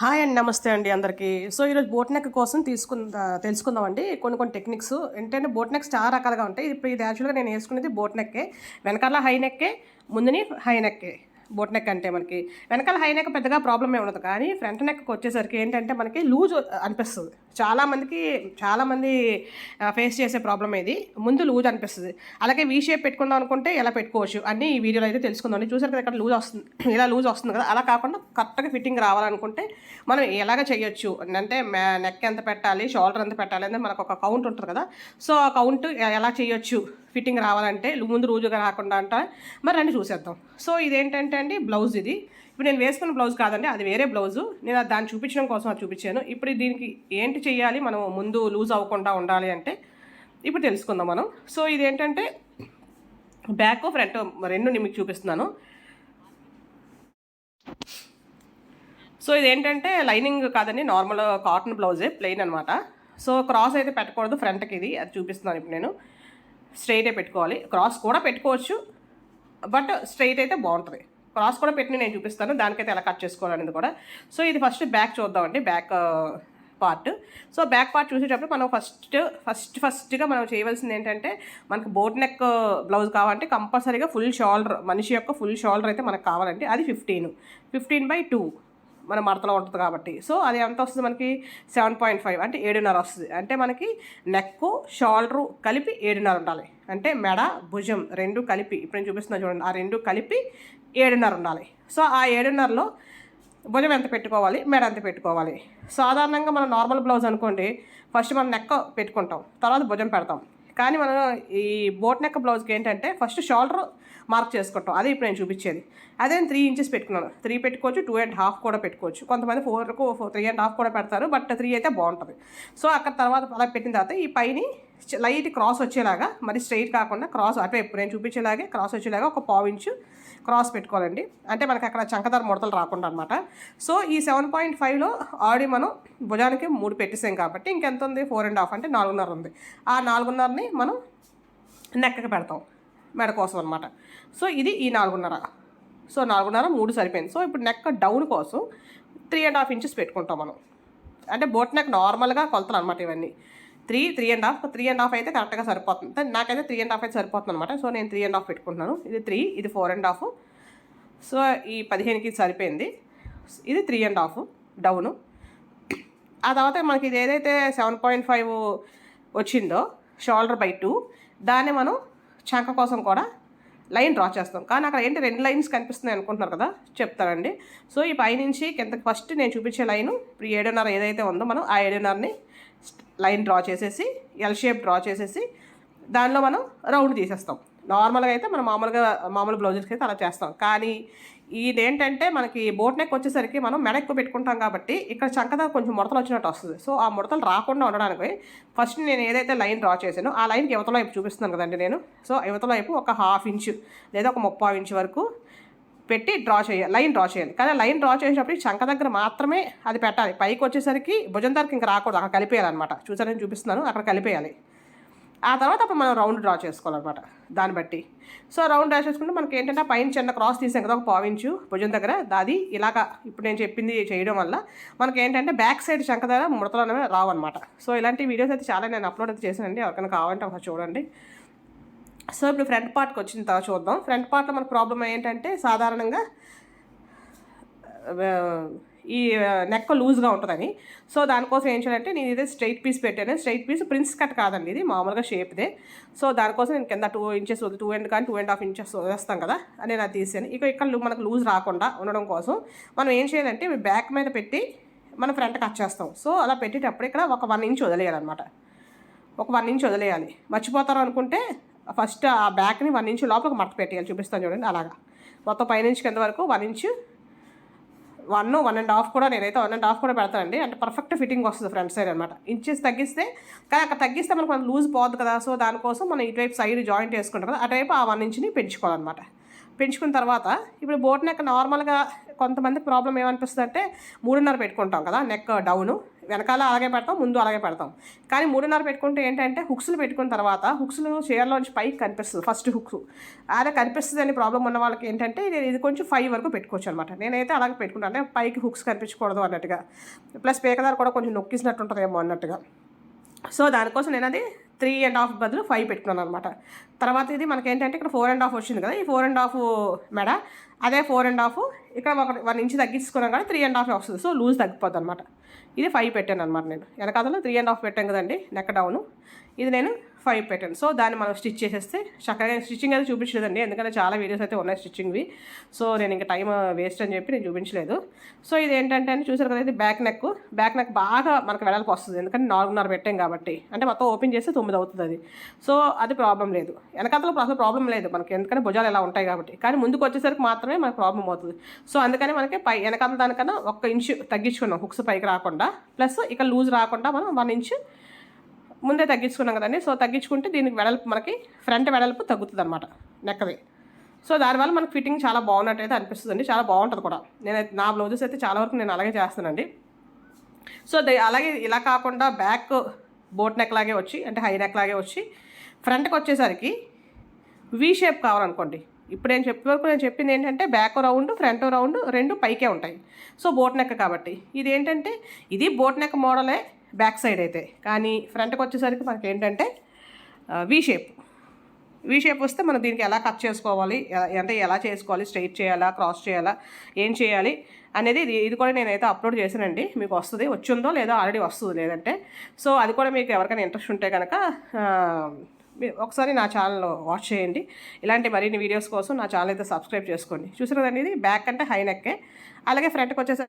Hi అండి నమస్తే అండి అందరికీ. సో ఈరోజు బోట్ నెక్ కోసం తీసుకుందా తెలుసుకుందామండి. కొన్ని కొన్ని టెక్నిక్స్ ఏంటంటే బోట్ నెక్స్ చాలా రకాలుగా ఉంటాయి. ఇప్పుడు ఇది యాక్చువల్గా నేను వేసుకునేది బోట్ నెక్కే వెనకాల హై నెక్కే ముందుని హై నెక్కే బోట్ నెక్ అంటే మనకి. వెనకాల హై నెక్ పెద్దగా ప్రాబ్లం ఏమి ఉండదు. కానీ ఫ్రంట్ నెక్కి వచ్చేసరికి ఏంటంటే మనకి లూజ్ అనిపిస్తుంది. చాలామందికి చాలామంది ఫేస్ చేసే ప్రాబ్లం ఇది ముందు లూజ్ అనిపిస్తుంది. అలాగే వీ షేప్ పెట్టుకుందాం అనుకుంటే ఎలా పెట్టుకోవచ్చు? అన్ని ఈ వీడియోలో అయితే తెలుసుకుందాం. చూసారు కదా ఇక్కడ లూజ్ వస్తుంది? ఇలా లూజ్ వస్తుంది కదా. అలా కాకుండా కరెక్ట్గా ఫిట్టింగ్ రావాలనుకుంటే మనం ఎలాగ చేయొచ్చు? అంటే నెక్ ఎంత పెట్టాలి? షోల్డర్ ఎంత పెట్టాలి? అనేది మనకు ఒక కౌంట్ ఉంటుంది కదా. సో ఆ కౌంట్ ఎలా చేయొచ్చు? ఫిట్టింగ్ రావాలంటే ముందు రోజుగా రాకుండా అంట. మరి రండి చూసేద్దాం. సో ఇదేంటంటే అండి బ్లౌజ్ ఇది. ఇప్పుడు నేను వేసుకున్న బ్లౌజ్ కాదండి అది వేరే బ్లౌజు. నేను అది దాన్ని చూపించడం కోసం అది చూపించాను. ఇప్పుడు దీనికి ఏంటి చేయాలి? మనం ముందు లూజ్ అవ్వకుండా ఉండాలి అంటే ఇప్పుడు తెలుసుకుందాం మనం. సో ఇదేంటంటే బ్యాక్ ఫ్రంట్ రెండు నేను మీకు చూపిస్తున్నాను. సో ఇదేంటంటే లైనింగ్ కాదండి నార్మల్ కాటన్ బ్లౌజే ప్లెయిన్ అనమాట సో క్రాస్ అయితే పెట్టకూడదు ఫ్రంట్కి ఇది. అది చూపిస్తున్నాను ఇప్పుడు నేను. స్ట్రైటే పెట్టుకోవాలి. క్రాస్ కూడా పెట్టుకోవచ్చు. బట్ స్ట్రైట్ అయితే బాగుంటుంది. క్రాస్ కూడా పెట్టి నేను చూపిస్తాను. దానికైతే ఎలా కట్ చేసుకోవాలనేది కూడా. సో ఇది ఫస్ట్ బ్యాక్ చూద్దామండి. Back part. So back part చూసేటప్పుడు మనం ఫస్ట్ ఫస్ట్ ఫస్ట్గా మనం చేయవలసింది ఏంటంటే మనకు బోట్ నెక్ బ్లౌజ్ కావాలంటే కంపల్సరీగా ఫుల్ షోల్డర్ మనిషి యొక్క ఫుల్ షోల్డర్ అయితే మనకు కావాలండి. అది ఫిఫ్టీన్. Fifteen by two. మన మడతలో ఉంటుంది కాబట్టి. సో అది ఎంత వస్తుంది మనకి? సెవెన్ పాయింట్ ఫైవ్ అంటే ఏడున్నర వస్తుంది. అంటే మనకి నెక్ షోల్డరు కలిపి ఏడున్నర ఉండాలి. అంటే మెడ భుజం రెండు కలిపి ఇప్పుడు నేను చూపిస్తున్నా చూడండి ఆ రెండు కలిపి ఏడున్నర ఉండాలి. సో ఆ ఏడున్నరలో భుజం ఎంత పెట్టుకోవాలి? మెడ ఎంత పెట్టుకోవాలి? సాధారణంగా మనం నార్మల్ బ్లౌజ్ అనుకోండి ఫస్ట్ మనం నెక్క పెట్టుకుంటాం తర్వాత భుజం పెడతాం. కానీ మనం ఈ బోట్ నెక్క బ్లౌజ్కి ఏంటంటే ఫస్ట్ షోల్డర్ మార్క్ చేసుకోవటం. అదే ఇప్పుడు నేను చూపించేది. అదే త్రీ ఇంచెస్ పెట్టుకున్నాను. త్రీ పెట్టుకోవచ్చు టూ అండ్ హాఫ్ కూడా పెట్టుకోవచ్చు. కొంతమంది ఫోర్కు త్రీ అండ్ హాఫ్ కూడా పెడతారు బట్ త్రీ అయితే బాగుంటుంది. సో అక్కడ తర్వాత అలా పెట్టిన తర్వాత ఈ పైని లైట్ క్రాస్ వచ్చేలాగా మరి స్ట్రైట్ కాకుండా క్రాస్ అటువైపు నేను చూపించేలాగే క్రాస్ వచ్చేలాగా ఒక పావు ఇంచు క్రాస్ పెట్టుకోవాలండి. అంటే మనకి అక్కడ చంకదార ముడతలు రాకుండా అనమాట సో ఈ సెవెన్ పాయింట్ ఫైవ్లో ఆల్రెడీ మనం భుజానికి మూడు పెట్టేసాం కాబట్టి ఇంకెంత ఉంది? ఫోర్ అండ్ హాఫ్ అంటే నాలుగున్నర ఉంది. ఆ నాలుగున్నరని మనం నెక్కకి పెడతాం. మెడ కోసం అనమాట సో ఇది ఈ నాలుగున్నర. సో నాలుగున్నర మూడు సరిపోయింది. సో ఇప్పుడు నెక్ డౌన్ కోసం త్రీ అండ్ హాఫ్ ఇంచెస్ పెట్టుకుంటాం మనం. అంటే బోట్ నెక్ నార్మల్గా కొలతలు అనమాట ఇవన్నీ. Three three and half three and half అయితే కరెక్ట్గా సరిపోతుంది. నాకైతే త్రీ అండ్ హాఫ్ అయితే సరిపోతుంది అనమాట సో నేను త్రీ అండ్ హాఫ్ పెట్టుకుంటున్నాను. ఇది త్రీ ఇది ఫోర్ అండ్ హాఫ్ సో ఈ పదిహేనుకి సరిపోయింది. ఇది త్రీ అండ్ హాఫ్ డౌను ఆ తర్వాత మనకి ఇది ఏదైతే సెవెన్ పాయింట్ ఫైవ్ వచ్చిందో షోల్డర్ బై టూ దాన్ని మనం చాక కోసం కూడా లైన్ డ్రా చేస్తాం. కానీ అక్కడ ఏంటి రెండు లైన్స్ కనిపిస్తున్నాయి అనుకుంటున్నారు కదా? చెప్తానండి. సో ఈ పైనుంచి కింద ఫస్ట్ నేను చూపించే లైను ఇప్పుడు ఏడున్నర ఏదైతే ఉందో మనం ఆ ఏడున్నరని లైన్ డ్రా చేసేసి ఎల్ షేప్ డ్రా చేసేసి దానిలో మనం రౌండ్ తీసేస్తాం. నార్మల్గా అయితే మనం మామూలుగా మామూలు బ్లౌజెస్కి అయితే అలా చేస్తాం. కానీ ఇదేంటంటే మనకి బోట్ నెక్ వచ్చేసరికి మనం మెడ ఎక్కువ పెట్టుకుంటాం కాబట్టి ఇక్కడ చంకదా కొంచెం ముడతలు వచ్చినట్టు వస్తుంది. సో ఆ ముడతలు రాకుండా ఉండడానికి ఫస్ట్ నేను ఏదైతే లైన్ డ్రా చేశానో ఆ లైన్కి యువతల వైపు చూపిస్తున్నాను కదండి నేను. సో యువతల వైపు ఒక హాఫ్ ఇంచు లేదా ఒక ముప్పై ఇంచు వరకు పెట్టి డ్రా చేయాలి లైన్ డ్రా చేయాలి కానీ లైన్ డ్రా చేసేటప్పుడు చంక దగ్గర మాత్రమే అది పెట్టాలి. పైకి వచ్చేసరికి భుజం దగ్గర ఇంకా రాకూడదు. అక్కడ కలిపేయాలన్నమాట. చూసారని చూపిస్తున్నాను. అక్కడ కలిపేయాలి. ఆ తర్వాత అప్పుడు మనం రౌండ్ డ్రా చేసుకోవాలన్నమాట దాన్ని బట్టి. సో రౌండ్ డ్రా చేసుకుంటే మనకి ఏంటంటే పైన చిన్న క్రాస్ తీసాం కదా ఒక పావించు భుజం దగ్గర. దాది ఇలాగా ఇప్పుడు నేను చెప్పింది చేయడం వల్ల మనకి ఏంటంటే బ్యాక్ సైడ్ శంక దగ్గర ముడతలు అనేవి రావన్నమాట. సో ఇలాంటి వీడియోస్ అయితే చాలా నేను అప్లోడ్ అయితే చేశానండి. ఎవరికైనా కావాలంటే ఒకసారి చూడండి. సో ఇప్పుడు ఫ్రంట్ పార్ట్కి వచ్చిన తర్వాత చూద్దాం. ఫ్రంట్ పార్ట్లో మన ప్రాబ్లం ఏంటంటే సాధారణంగా ఈ నెక్ లూజ్గా ఉంటుందని. సో దానికోసం ఏం చేయాలంటే నేను ఇదే స్ట్రైట్ పీస్ పెట్టాను. స్ట్రైట్ పీస్ ప్రిన్స్ కట్ కాదండి ఇది మామూలుగా షేప్దే. సో దానికోసం నేను కింద టూ ఇంచెస్ టూ అండ్ కానీ టూ అండ్ హాఫ్ ఇంచెస్ వేస్తాం కదా అని నేను అది తీసాను. ఇక ఇక్కడ మనకు లూజ్ రాకుండా ఉండడం కోసం మనం ఏం చేయాలంటే బ్యాక్ మీద పెట్టి మనం ఫ్రంట్ కట్ చేస్తాం. సో అలా పెట్టేటప్పుడు ఇక్కడ ఒక వన్ ఇంచ్ వదిలేయాలన్నమాట. ఒక వన్ ఇంచ్ వదిలేయాలి. మర్చిపోతారు అనుకుంటే ఫస్ట్ ఆ బ్యాక్ని వన్ ఇంచ్ లోపలికి మడత పెట్టేయాలి. చూపిస్తాను చూడండి అలాగా. మొత్తం పైనుంచి కింద వరకు one inch one one and half కూడా నేనైతే వన్ అండ్ హాఫ్ కూడా పెడతానండి. అంటే పర్ఫెక్ట్ ఫిట్టింగ్ వస్తుంది ఫ్రంట్ సైడ్ అనమాట ఇంచెస్ తగ్గిస్తే కానీ అక్కడ తగ్గిస్తే మనకు కొంచెం లూజ్ పోదు కదా. సో దానికోసం మనం ఇటువైపు సైడ్ జాయింట్ వేసుకుంటాం కదా. అటువైపు ఆ వన్ ఇంచ్ని పెంచుకోవాలన్నమాట. పెంచుకున్న తర్వాత ఇప్పుడు బోట్ నెక్ నార్మల్గా కొంతమంది ప్రాబ్లం ఏమనిపిస్తుంది అంటే మూడున్నర పెట్టుకుంటాం కదా నెక్ డౌన్ వెనకాల అలాగే పెడతాం ముందు అలాగే పెడతాం. కానీ మూడున్నర పెట్టుకుంటే ఏంటంటే హుక్స్లు పెట్టుకున్న తర్వాత హుక్స్లు చీరలోంచి పైకి కనిపిస్తుంది ఫస్ట్ హుక్స్ అదే కనిపిస్తుంది అని ప్రాబ్లం ఉన్న వాళ్ళకి ఏంటంటే నేను ఇది కొంచెం ఫైవ్ వరకు పెట్టుకోవచ్చు అనమాట నేనైతే అలాగే పెట్టుకుంటాను అంటే పైకి హుక్స్ కనిపించకూడదు అన్నట్టుగా. ప్లస్ పేకదారు కూడా కొంచెం నొక్కిసినట్టు ఉంటుందేమో అన్నట్టుగా. సో దానికోసం నేను అది త్రీ అండ్ హాఫ్ బదులు ఫైవ్ పెట్టుకున్నాను అనమాట తర్వాత ఇది మనకి ఏంటంటే ఇక్కడ ఫోర్ అండ్ హాఫ్ వచ్చింది కదా ఈ ఫోర్ అండ్ హాఫ్ మెడ అదే ఫోర్ అండ్ హాఫ్ ఇక్కడ ఒక వన్ ఇంచ్ తగ్గించుకున్నాం కానీ త్రీ అండ్ హాఫ్ వస్తుంది. సో లూజ్ తగ్గిపోద్ది అనమాట ఇది ఫైవ్ పెట్టాను అనమాట నేను. వెనకాలలో త్రీ అండ్ హాఫ్ పెట్టాను కదండి నెక్ డౌను. ఇది నేను ఫైవ్ ప్యాటర్న్ సో దాన్ని మనం స్టిచ్ చేసేస్తే చక్కగా స్టిచ్చింగ్ అయితే చూపించలేదండి. ఎందుకంటే చాలా వీడియోస్ అయితే ఉన్నాయి స్టిచ్చింగ్వి. సో నేను ఇంకా టైం వేస్ట్ అని చెప్పి నేను చూపించలేదు. సో ఇది ఏంటంటే అని చూసారు కదా ఇది బ్యాక్ నెక్ బ్యాక్ నెక్ బాగా మనకు వెడల్పు వస్తుంది. ఎందుకంటే నాలుగున్నర పెట్టాం కాబట్టి. అంటే మొత్తం ఓపెన్ చేస్తే తొమ్మిది అవుతుంది అది. సో అది ప్రాబ్లం లేదు. వెనకాతలో అసలు ప్రాబ్లం లేదు మనకి. ఎందుకంటే భుజాలు ఎలా ఉంటాయి కాబట్టి. కానీ ముందుకు వచ్చేసరికి మాత్రమే మనకు ప్రాబ్లం అవుతుంది. సో అందుకని మనకి పై వెనకాల దానికన్నా ఒక్క ఇంచు తగ్గించుకున్నాం. హుక్స్ పైకి రాకుండా. ప్లస్ ఇక లూజ్ రాకుండా మనం వన్ ఇంచు ముందే తగ్గించుకున్నాం కదండి. సో తగ్గించుకుంటే దీనికి వెడల్పు మనకి ఫ్రంట్ వెడల్పు తగ్గుతుంది అనమాట నెక్కది. సో దానివల్ల మనకి ఫిట్టింగ్ చాలా బాగున్నట్టయితే అనిపిస్తుందండి. అనిపిస్తుంది చాలా బాగుంటుంది కూడా. నేను నా బ్లౌజెస్ అయితే చాలా వరకు నేను అలాగే చేస్తానండి. సో అలాగే ఇలా కాకుండా బ్యాక్ బోట్ నెక్ లాగే వచ్చి అంటే హై నెక్ లాగే వచ్చి ఫ్రంట్కి వచ్చేసరికి వి షేప్ కావాలనుకోండి. ఇప్పుడు నేను చెప్పే వరకు నేను చెప్పింది ఏంటంటే బ్యాక్ రౌండ్ ఫ్రంట్ రౌండ్ రెండు పైకే ఉంటాయి. సో బోట్ నెక్ కాబట్టి. ఇది ఏంటంటే ఇది బోట్ నెక్ మోడలే బ్యాక్ సైడ్ అయితే. కానీ ఫ్రంట్కి వచ్చేసరికి మనకి ఏంటంటే వి షేప్ వి షేప్ వస్తే మనం దీనికి ఎలా కట్ చేసుకోవాలి అంటే ఎలా చేసుకోవాలి స్ట్రైట్ చేయాలా క్రాస్ చేయాలా ఏం చేయాలి అనేది ఇది ఇది కూడా నేనైతే అప్లోడ్ చేశానండి. మీకు వస్తుంది వచ్చిందో లేదో ఆల్రెడీ వస్తుంది లేదంటే. సో అది కూడా మీకు ఎవరికైనా ఇంట్రెస్ట్ ఉంటే కనుక ఒకసారి నా ఛానల్ వాచ్ చేయండి. ఇలాంటి మరిన్ని వీడియోస్ కోసం నా ఛానల్ అయితే సబ్స్క్రైబ్ చేసుకోండి. చూసారు కదండి ఇది బ్యాక్ అంటే హై నెక్కే అలాగే ఫ్రంట్కి వచ్చేసరికి